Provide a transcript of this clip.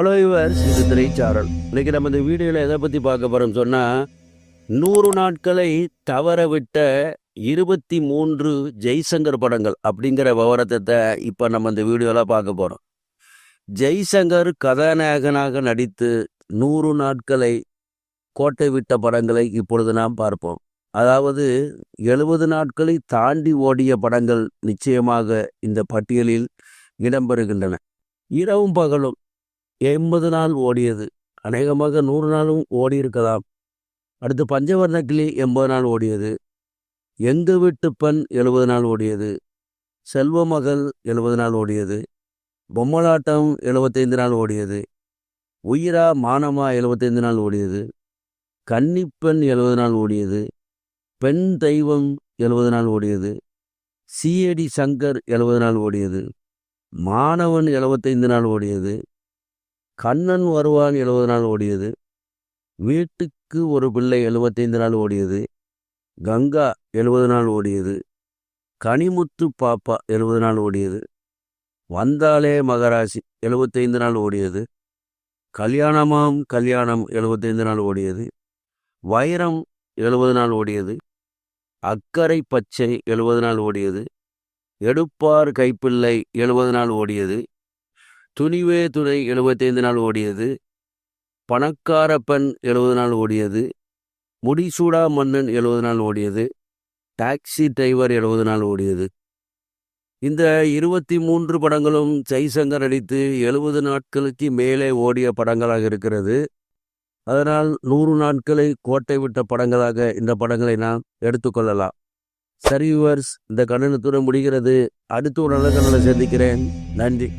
Hello yours இது திரைச்சாரல். இன்றைக்கி நம்ம இந்த வீடியோவில் எதை பற்றி பார்க்க போகிறோம் சொன்னால் நூறு நாட்களை தவற விட்ட இருபத்தி மூன்று ஜெய்சங்கர் படங்கள் அப்படிங்கிற விவரத்தை இப்போ நம்ம இந்த வீடியோவில் பார்க்க போகிறோம் ஜெய்சங்கர் கதாநாயகனாக நடித்து நூறு நாட்களை கோட்டை விட்ட படங்களை இப்பொழுது நாம் பார்ப்போம். அதாவது எழுபது நாட்களை தாண்டி ஓடிய படங்கள் நிச்சயமாக இந்த பட்டியலில் இடம்பெறுகின்றன இரவும் பகலும் எண்பது நாள் ஓடியது அநேகமாக நூறு நாளும் ஓடி இருக்கலாம் அடுத்து பஞ்சவர்ண கிளி எண்பது நாள் ஓடியது எங்கு வீட்டு பெண் எழுபது நாள் ஓடியது செல்வ மகள் எழுபது நாள் ஓடியது பொம்மலாட்டம் எழுபத்தைந்து நாள் ஓடியது உயிரா மானமா எழுபத்தைந்து நாள் ஓடியது கன்னிப்பெண் எழுபது நாள் ஓடியது பெண் தெய்வம் எழுபது நாள் ஓடியது சிஏடி சங்கர் எழுபது நாள் ஓடியது மாணவன் எழுபத்தைந்து நாள் ஓடியது கண்ணன் வருவான் எழுபது நாள் ஓடியது. வீட்டுக்கு ஒரு பிள்ளை எழுபத்தைந்து நாள் ஓடியது. கங்கா எழுபது நாள் ஓடியது. கனிமுத்து பாப்பா எழுபது நாள் ஓடியது. வந்தாலே மகராசி எழுபத்தைந்து நாள் ஓடியது. கல்யாணமாம் கல்யாணம் எழுபத்தைந்து நாள் ஓடியது. வைரம் எழுபது நாள் ஓடியது. அக்கறை பச்சை எழுபது நாள் ஓடியது. எடுப்பார் கைப்பிள்ளை எழுபது நாள் ஓடியது. துணிவே துணை எழுபத்தைந்து நாள் ஓடியது பணக்கார பெண் எழுபது நாள் ஓடியது முடிசூடா மன்னன் எழுபது நாள் ஓடியது டாக்ஸி டிரைவர் எழுபது நாள் ஓடியது. இந்த இருபத்தி மூன்று படங்களும் ஜெய்சங்கர் நடித்து எழுபது நாட்களுக்கு மேலே ஓடிய படங்களாக இருக்கிறது. அதனால் நூறு நாட்களை கோட்டை விட்ட படங்களாக இந்த படங்களை நாம் எடுத்துக்கொள்ளலாம் சரி வியூவர்ஸ் இந்த கண்ணனத்துடன் முடிகிறது. அடுத்து ஒரு நல்ல கண்ணனை சந்திக்கிறேன். நன்றி.